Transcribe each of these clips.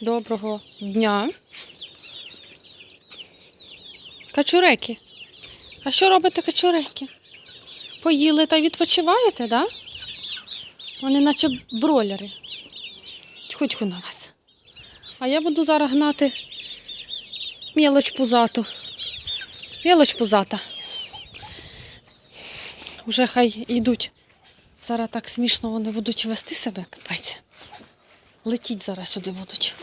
Доброго дня. Качуреки. А що робите качуреки? Поїли та відпочиваєте, да? Вони наче бройлери. Тьху-тьху на вас. А я буду зараз гнати мілоч пузату. Мілоч пузата. Уже хай йдуть. Зараз так смішно вони будуть вести себе, капець. Летіть зараз сюди будуть.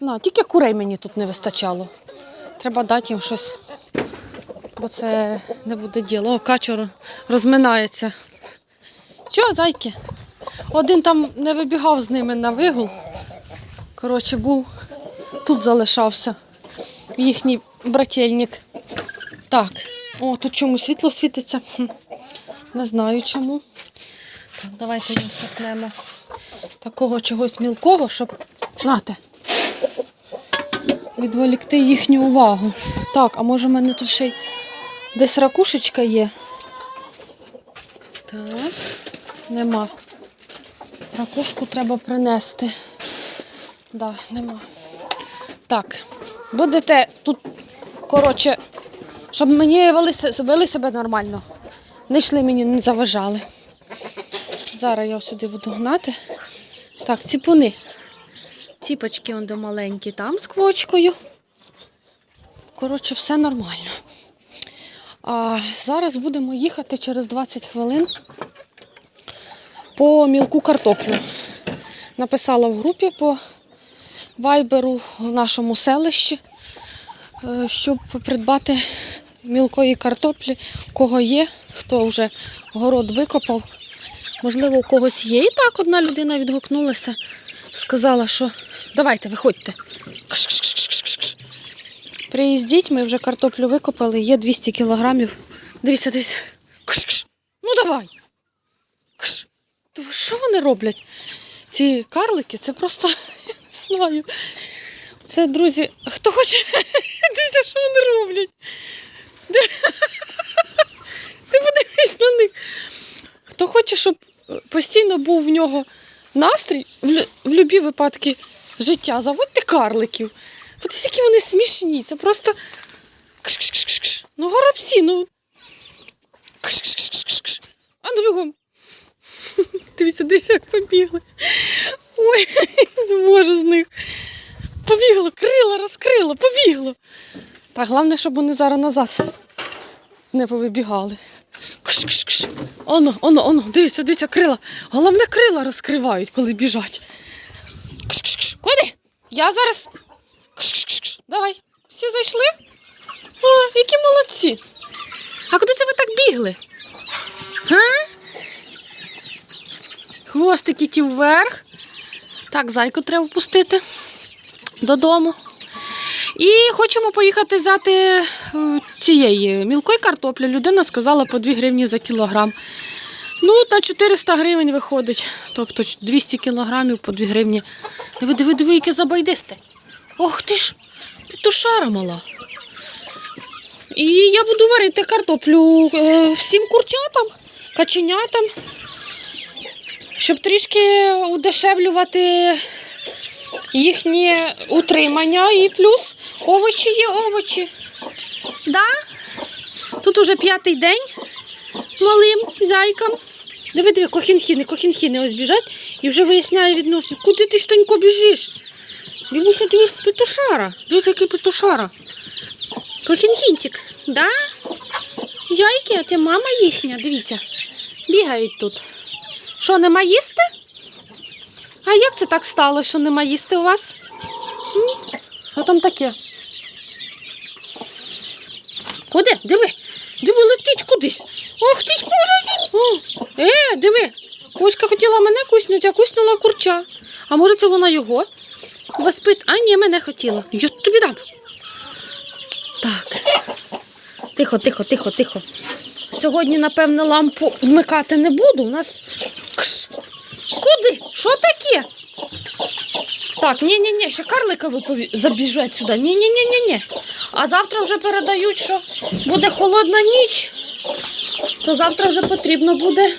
На, тільки курей мені тут не вистачало. Треба дати їм щось. Бо це не буде діло. О, качур розминається. Чого, зайки? Один там не вибігав з ними на вигул. Коротше, був тут залишався їхній брательник. Так, о, тут чому світло світиться? Не знаю чому. Давайте їм сипнемо такого чогось мілкого, щоб знати. Відволікти їхню увагу. Так, а може в мене тут ще й десь ракушечка є? Так, нема. Ракушку треба принести. Да, нема. Так, будете тут, коротше, щоб мені вели, вели себе нормально. Не йшли мені, не заважали. Зараз я сюди буду гнати. Так, ціпуни. Ціпочки он до маленькі там з квочкою. Коротше, все нормально. А зараз будемо їхати через 20 хвилин по мілку картоплю. Написала в групі по вайберу в нашому селищі, е, щоб придбати мілкої картоплі, в кого є, хто вже город викопав. Можливо, у когось є. І так одна людина відгукнулася, сказала, що давайте, виходьте. Приїздіть, ми вже картоплю викопали, є 200 кілограмів. Дивіться, дивіться. Кш-кш. Ну давай. Кш. Що вони роблять? Ці карлики, це просто я не знаю. Це, друзі, хто хоче, дивіться, що вони роблять. Ти подивись на них. Хто хоче, щоб постійно був в нього настрій в, будь-які випадки життя, заводьте карликів. Подивіться, які вони смішні. Це просто. кш-кш-кш-кш. Ну, горобці, ну. Кш-кш-кш-кш. А ну бігом. Дивіться, дивіться, як побігли. Ой, не можу з них. Побігло, крила розкрило, побігло. Так, головне, щоб вони зараз назад не повибігали. Кш-кш-кш. Оно, оно, оно, дивіться, дивіться, крила. Головне крила розкривають, коли біжать. Кш-кш-кш. Куди? Я зараз. Кш-кш-кш. Давай. Всі зайшли? О, які молодці. А куди це ви так бігли? Га? Хвостики ті вверх. Так, зайку треба впустити додому. І хочемо поїхати взяти е, цієї мілкої картоплі. Людина сказала по 2 гривні за кілограм. Ну, на 400 гривень виходить. Тобто 200 кілограмів по 2 гривні. Диви, диви, диви, яке забайдисте. Ох ти ж, петушара мала. І я буду варити картоплю е, всім курчатам, каченятам, щоб трішки удешевлювати їхнє утримання і плюс овочі є овочі. Да? Тут уже п'ятий день малим зайкам. Диви, диви, кохінхіни, кохінхіни ось біжать і вже виясняє відносно, куди ти ж тонько біжиш? Дивися, дивись, петушара. Дивись, який петушара. Кохінхінчик, да? Зайки, а це мама їхня, дивіться. Бігають тут. Що, нема їсти? А як це так стало, що нема їсти у вас? Що там таке? Куди? Диви. Диви, летить кудись. Ох ти ж кудись. Е, диви. Кошка хотіла мене куснути, а куснула курча. А може це вона його? Воспит. А ні, мене хотіла. Я тобі дам. Так. Тихо, тихо, тихо, тихо. Сьогодні, напевно, лампу вмикати не буду. У нас. Куди? Що таке? Так, ні, ні, ні, ще карлика випові... забіжать сюди. Ні, ні, ні, ні, ні. А завтра вже передають, що буде холодна ніч, то завтра вже потрібно буде.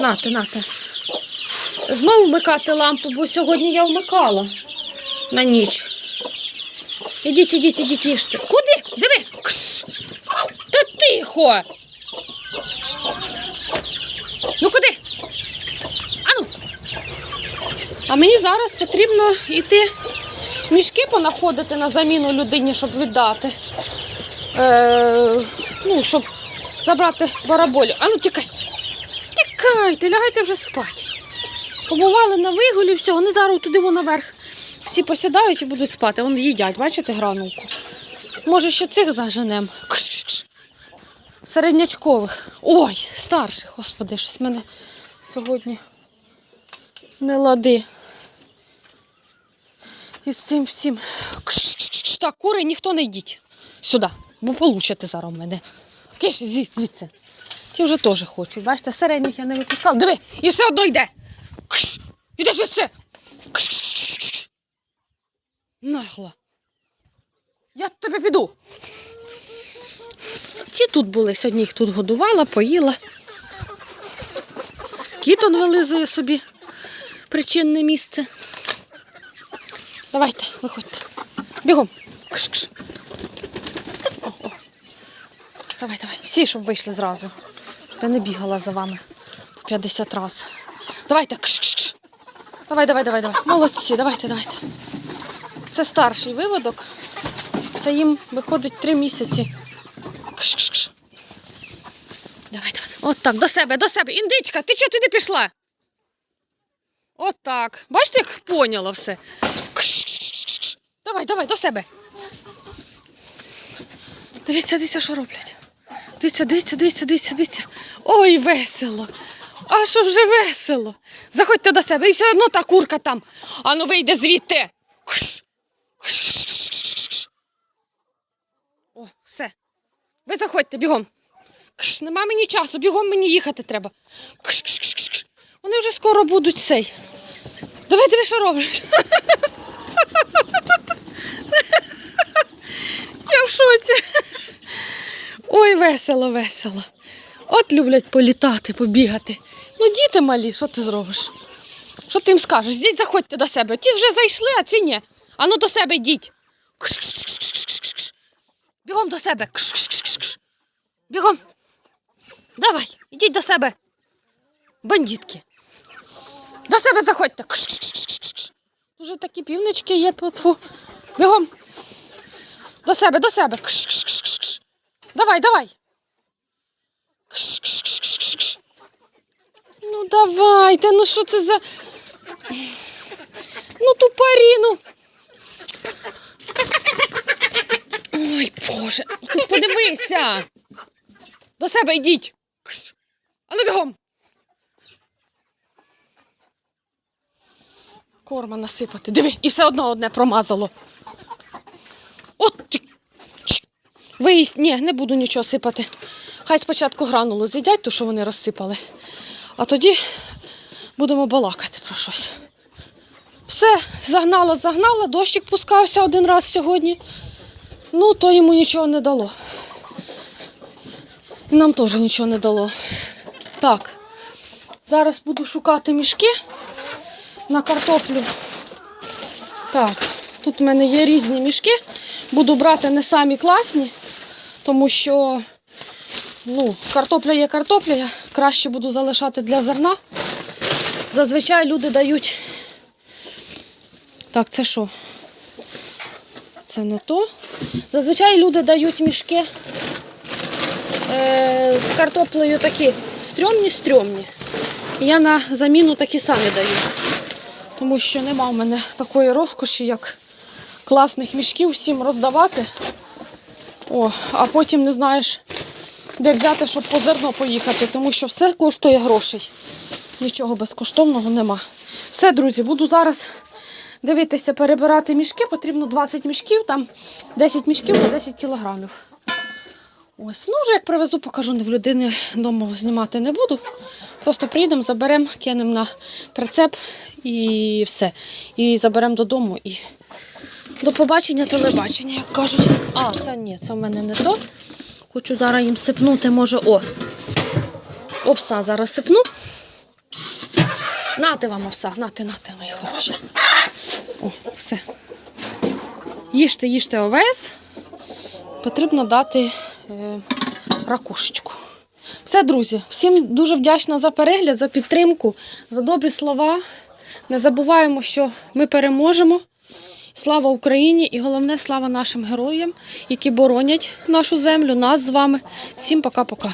Нате, нате. Знову вмикати лампу, бо сьогодні я вмикала на ніч. Ідіть, ідіть, ідіть, їжте. Куди? Диви. Кш. Та тихо. Ну куди? Ану. А мені зараз потрібно йти мішки понаходити на заміну людині, щоб віддати. Е, ну, щоб забрати бараболю. Ану, тікай. Тікайте, лягайте вже спати. Побували на вигулі, все, вони зараз туди наверх. Всі посідають і будуть спати. Вони їдять, бачите, гранулку. Може, ще цих заженемо. Середнячкових. Ой, старших, господи, щось мене сьогодні не лади. І з цим всім. Так, кури ніхто не йдіть. Сюди, бо получите зараз в мене. Киш, звідси. Ті вже теж хочуть. Бачите, середніх я не випускала. Диви, і все одно йде. Іди звідси. Нахла. Я тебе піду. Ці тут були, сьогодні їх тут годувала, поїла. Кітон вилизує собі причинне місце. Давайте, виходьте. Бігом. Кш-кш. О, о. Давай, давай. Всі, щоб вийшли зразу. Щоб я не бігала за вами по 50 разів. Давайте. Кш-кш-кш. Давай, давай, давай, давай. Молодці, давайте, давайте. Це старший виводок. Це їм виходить 3 місяці. Кш-кш-кш. Давай, давай. От так, до себе, до себе. Індичка, ти чого туди пішла? От так. Бачите, як поняла все. Давай, давай, до себе. Дивіться, дивіться, що роблять. Дивіться, дивіться, дивіться, дивіться, дивіться. Ой, весело. А що вже весело. Заходьте до себе, і все одно та курка там. Ану вийде звідти. Кш. О, все. Ви заходьте бігом. Кш, нема мені часу, бігом мені їхати треба. Кш-кш-кш-кш. Вони вже скоро будуть цей. Диви, диви, що роблять. Я в шоці. Ой, весело, весело. От люблять політати, побігати. Ну, діти малі, що ти зробиш? Що ти їм скажеш? Йдіть, заходьте до себе. Ті вже зайшли, а ці ні. Ану до себе йдіть. Кш-кш-кш-кш-кш-кш. Бігом до себе. Кш-кш-кш-кш. Бігом. Давай, ідіть до себе. Бандитки. До себе заходьте. Кш-кш-кш-кш. Дуже такі півнички є тут. Бігом. До себе, до себе. Давай, давай. Ну давайте, ну що це за. Ну тупорі, ну. Ой, Боже, ти подивися. До себе йдіть. А ну бігом. Корма насипати. Диви, і все одно одне промазало. От Виїсть. Ні, не буду нічого сипати. Хай спочатку гранулу з'їдять, то що вони розсипали. А тоді будемо балакати про щось. Все, загнала, загнала, дощик пускався один раз сьогодні. Ну, то йому нічого не дало. Нам теж нічого не дало. Так, зараз буду шукати мішки на картоплю. Так, тут в мене є різні мішки. Буду брати не самі класні, тому що ну, картопля є картопля, я краще буду залишати для зерна. Зазвичай люди дають. Так, це що? Це не то. Зазвичай люди дають мішки е, з картоплею такі стрьомні-стрьомні. І я на заміну такі самі даю. Тому що нема в мене такої розкоші, як класних мішків всім роздавати. О, а потім не знаєш, де взяти, щоб по зерно поїхати, тому що все коштує грошей. Нічого безкоштовного нема. Все, друзі, буду зараз дивитися, перебирати мішки. Потрібно 20 мішків, там 10 мішків по 10 кілограмів. Ось, ну вже як привезу, покажу, не в людини вдома знімати не буду. Просто приїдемо, заберемо, кинемо на прицеп і все. І заберемо додому. І до побачення, телебачення, як кажуть. А, це ні, це в мене не то. Хочу зараз їм сипнути, може, о. Овса зараз сипну. Нати вам овса, нати, нати, мої хороші. О, все. Їжте, їжте овес. Потрібно дати е, ракушечку. Все, друзі, всім дуже вдячна за перегляд, за підтримку, за добрі слова. Не забуваємо, що ми переможемо. Слава Україні і головне слава нашим героям, які боронять нашу землю, нас з вами. Всім пока-пока.